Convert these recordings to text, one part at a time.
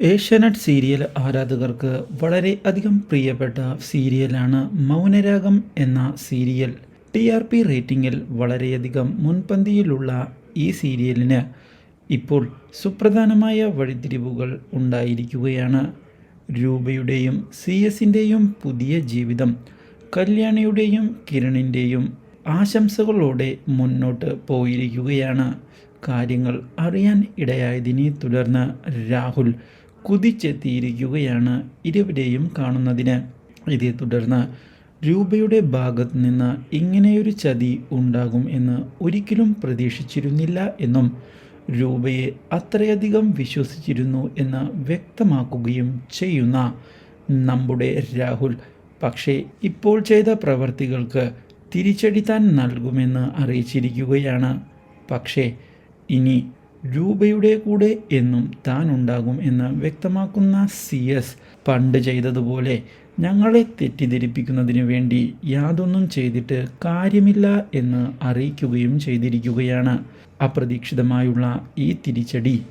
Asianet serial ആരാധകർക്ക് വളരെ അധികം പ്രിയപ്പെട്ട സീരിയലാണ് മൗനരാഗം എന്ന സീരിയൽ. ടി ആർ പി റേറ്റിംഗിൽ വളരെയധികം മുൻപന്തിയിലുള്ള ഈ സീരിയലിന് ഇപ്പോൾ സുപ്രധാനമായ വഴിത്തിരിവുകൾ ഉണ്ടായിരിക്കുകയാണ്. രൂപയുടെയും സി എസിന്റെയും പുതിയ ജീവിതം കല്യാണിയുടെയും കിരണിന്റെയും ആശംസകളോടെ മുന്നോട്ട് പോയിരിക്കുകയാണ്. കാര്യങ്ങൾ അറിയാൻ ഇടയായതിനെ തുടർന്ന് രാഹുൽ കുതിച്ചെത്തിയിരിക്കുകയാണ് ഇരുവരെയും കാണുന്നതിന്. ഇതേ തുടർന്ന് രൂപയുടെ ഭാഗത്ത് നിന്ന് ഇങ്ങനെയൊരു ചതി ഉണ്ടാകും എന്ന് ഒരിക്കലും പ്രതീക്ഷിച്ചിരുന്നില്ല എന്നും രൂപയെ അത്രയധികം വിശ്വസിച്ചിരുന്നു എന്ന് വ്യക്തമാക്കുകയും ചെയ്യുന്ന നമ്മുടെ രാഹുൽ. പക്ഷേ ഇപ്പോൾ ചെയ്ത പ്രവർത്തികൾക്ക് തിരിച്ചടി താൻ നൽകുമെന്ന് അറിയിച്ചിരിക്കുകയാണ്. പക്ഷേ ഇനി രൂപയുടെ കൂടെ എന്നും താൻ ഉണ്ടാകും എന്ന് വ്യക്തമാക്കുന്ന സി എസ് പണ്ട് ചെയ്തതുപോലെ ഞങ്ങളെ തെറ്റിദ്ധരിപ്പിക്കുന്നതിന് വേണ്ടി യാതൊന്നും ചെയ്തിട്ട് കാര്യമില്ല എന്ന് അറിയിക്കുകയും ചെയ്തിരിക്കുകയാണ്. അപ്രതീക്ഷിതമായുള്ള ഈ തിരിച്ചടി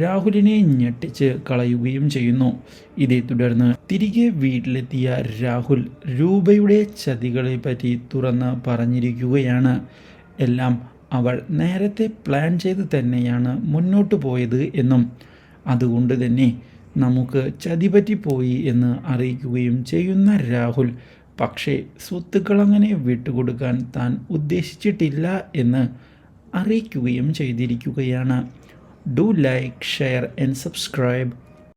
രാഹുലിനെ ഞെട്ടിച്ച് കളയുകയും ചെയ്യുന്നു. ഇതേ തുടർന്ന് തിരികെ വീട്ടിലെത്തിയ രാഹുൽ രൂപയുടെ ചതികളെ പറ്റി തുറന്ന് പറഞ്ഞിരിക്കുകയാണ്. എല്ലാം അവൾ നേരത്തെ പ്ലാൻ ചെയ്ത് തന്നെയാണ് മുന്നോട്ട് പോയത് എന്നും. അതുകൊണ്ട് തന്നെ നമുക്ക് ചതി പറ്റിപ്പോയി എന്ന് അറിയിക്കുകയും ചെയ്യുന്ന രാഹുൽ പക്ഷേ സ്വത്തുക്കൾ അങ്ങനെ വിട്ടുകൊടുക്കാൻ താൻ ഉദ്ദേശിച്ചിട്ടില്ല എന്ന് അറിയിക്കുകയും ചെയ്തിരിക്കുകയാണ്. Do like share and subscribe